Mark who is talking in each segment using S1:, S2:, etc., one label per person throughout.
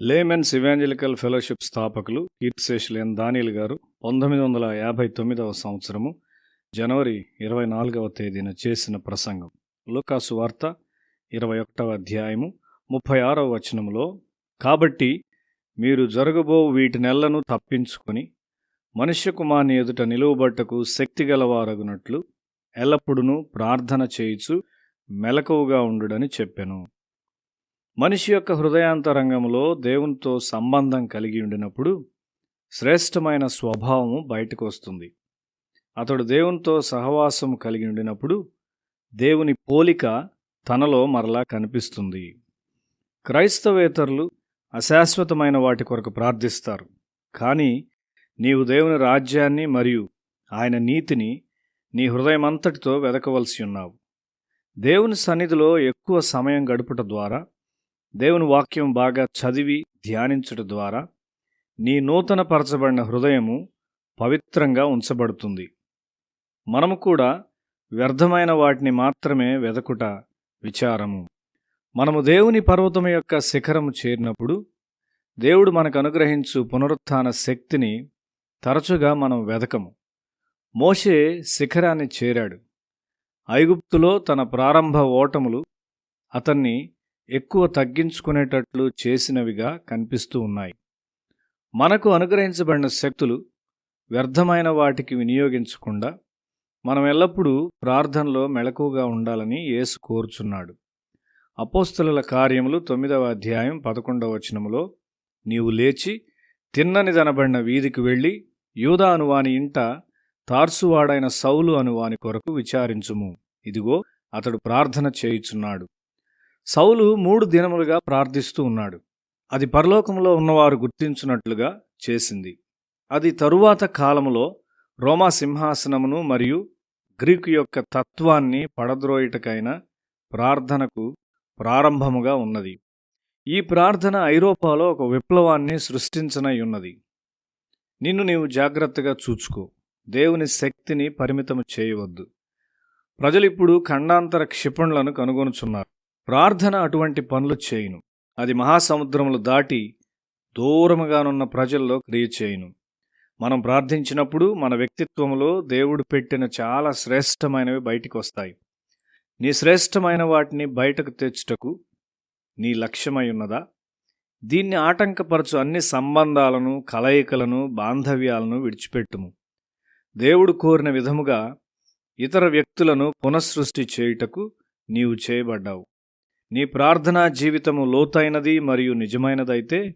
S1: Laymen's evangelical fellowship స్థాపకులు కీర్తిశేషులైన దానియల్ గారు పంతొమ్మిది వందల యాభై తొమ్మిదవ సంవత్సరము జనవరి ఇరవై నాలుగవ తేదీన చేసిన ప్రసంగం. లుకాసు వార్త ఇరవై ఒకటవ అధ్యాయము ముప్పై ఆరవ వచనములో కాబట్టి మీరు జరగబో వీటి నెలను తప్పించుకొని మనుష్య కుమార్ని ఎదుట నిలువబట్టకు శక్తి గలవారగునట్లు ఎల్లప్పుడూ ప్రార్థన చేయుచు మెలకువగా ఉండుడని చెప్పెను. మనిషి యొక్క హృదయాంతరంగంలో దేవునితో సంబంధం కలిగి ఉండినప్పుడు శ్రేష్టమైన స్వభావము బయటకు వస్తుంది. అతడు దేవునితో సహవాసం కలిగి ఉండినప్పుడు దేవుని పోలిక తనలో మరలా కనిపిస్తుంది. క్రైస్తవేతరులు అశాశ్వతమైన వాటి కొరకు ప్రార్థిస్తారు. కానీ నీవు దేవుని రాజ్యాన్ని మరియు ఆయన నీతిని నీ హృదయమంతటితో వెదకవలసి ఉన్నావు. దేవుని సన్నిధిలో ఎక్కువ సమయం గడుపుట ద్వారా దేవుని వాక్యం బాగా చదివి ధ్యానించుట ద్వారా నీ నూతన పరచబడిన హృదయము పవిత్రంగా ఉంచబడుతుంది. మనము కూడా వ్యర్థమైన వాటిని మాత్రమే వెదకుట విచారము. మనము దేవుని పర్వతం యొక్క శిఖరము చేరినప్పుడు దేవుడు మనకు అనుగ్రహించు పునరుత్థాన శక్తిని తరచుగా మనం వెదకము. మోషే శిఖరాన్ని చేరాడు. ఐగుప్తులో తన ప్రారంభ ఓటములు అతన్ని ఎక్కువ తగ్గించుకునేటట్లు చేసినవిగా కనిపిస్తూ ఉన్నాయి. మనకు అనుగ్రహించబడిన శక్తులు వ్యర్థమైన వాటికి వినియోగించకుండా మనం ఎల్లప్పుడూ ప్రార్థనలో మెళకువగా ఉండాలని యేసు కోరుచున్నాడు. అపోస్తుల కార్యములు తొమ్మిదవ అధ్యాయం పదకొండవ వచనములో నీవు లేచి తిన్నని దనబడిన వీధికి వెళ్ళి యూదా అనువాని ఇంట తార్సువాడైన సౌలు అనువాని కొరకు విచారించుము. ఇదిగో అతడు ప్రార్థన చేయుచున్నాడు. సౌలు మూడు దినములుగా ప్రార్థిస్తూ ఉన్నాడు. అది పరలోకంలో ఉన్నవారు గుర్తించినట్లుగా చేసింది. అది తరువాత కాలములో రోమా సింహాసనమును మరియు గ్రీకు యొక్క తత్వాన్ని పడద్రోయుటకైన ప్రార్థనకు ప్రారంభముగా ఉన్నది. ఈ ప్రార్థన ఐరోపాలో ఒక విప్లవాన్ని సృష్టించనై ఉన్నది నిన్ను నీవు జాగ్రత్తగా చూచుకో. దేవుని శక్తిని పరిమితం చేయవద్దు. ప్రజలిప్పుడు ఖండాంతర క్షిపణులను కనుగొనుచున్నారు. ప్రార్థన అటువంటి పనులు చేయును. అది మహాసముద్రములు దాటి దూరముగానున్న ప్రజల్లో క్రియ చేయును మనం ప్రార్థించినప్పుడు మన వ్యక్తిత్వంలో దేవుడు పెట్టిన చాలా శ్రేష్టమైనవి బయటికి వస్తాయి నీ శ్రేష్టమైన వాటిని బయటకు తెచ్చుటకు నీ లక్ష్యమై ఉన్నదా? దీన్ని ఆటంకపరచు అన్ని సంబంధాలను కలయికలను బాంధవ్యాలను విడిచిపెట్టుము. దేవుడు కోరిన విధముగా ఇతర వ్యక్తులను పునఃసృష్టి చేయుటకు నీవు చేయబడ్డావు. నీ ప్రార్థనా జీవితము లోతైనది మరియు నిజమైనదైతే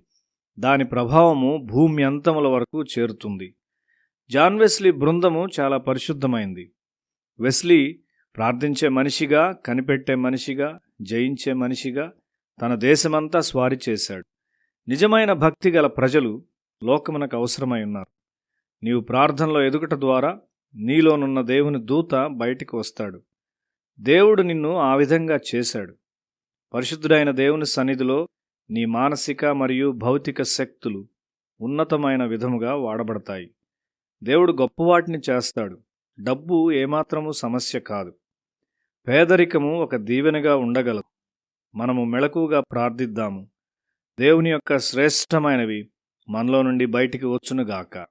S1: దాని ప్రభావము భూమి అంతముల వరకు చేరుతుంది. జాన్ వెస్లీ బృందము చాలా పరిశుద్ధమైంది. వెస్లీ ప్రార్థించే మనిషిగా కనిపెట్టే మనిషిగా జయించే మనిషిగా తన దేశమంతా స్వారీ చేశాడు. నిజమైన భక్తి గల ప్రజలు లోకమునకు అవసరమై ఉన్నారు. నీవు ప్రార్థనలో ఎదుగుట ద్వారా నీలోనున్న దేవుని దూత బయటికి వస్తాడు. దేవుడు నిన్ను ఆ విధంగా చేశాడు. పరిశుద్ధుడైన దేవుని సన్నిధిలో నీ మానసిక మరియు భౌతిక శక్తులు ఉన్నతమైన విధముగా వాడబడతాయి. దేవుడు గొప్పవాటిని చేస్తాడు. డబ్బు ఏమాత్రము సమస్య కాదు. పేదరికము ఒక దీవెనగా ఉండగలదు. మనము మెళకుగా ప్రార్థిద్దాము. దేవుని యొక్క శ్రేష్టమైనవి మనలో నుండి బయటికి వచ్చునుగాక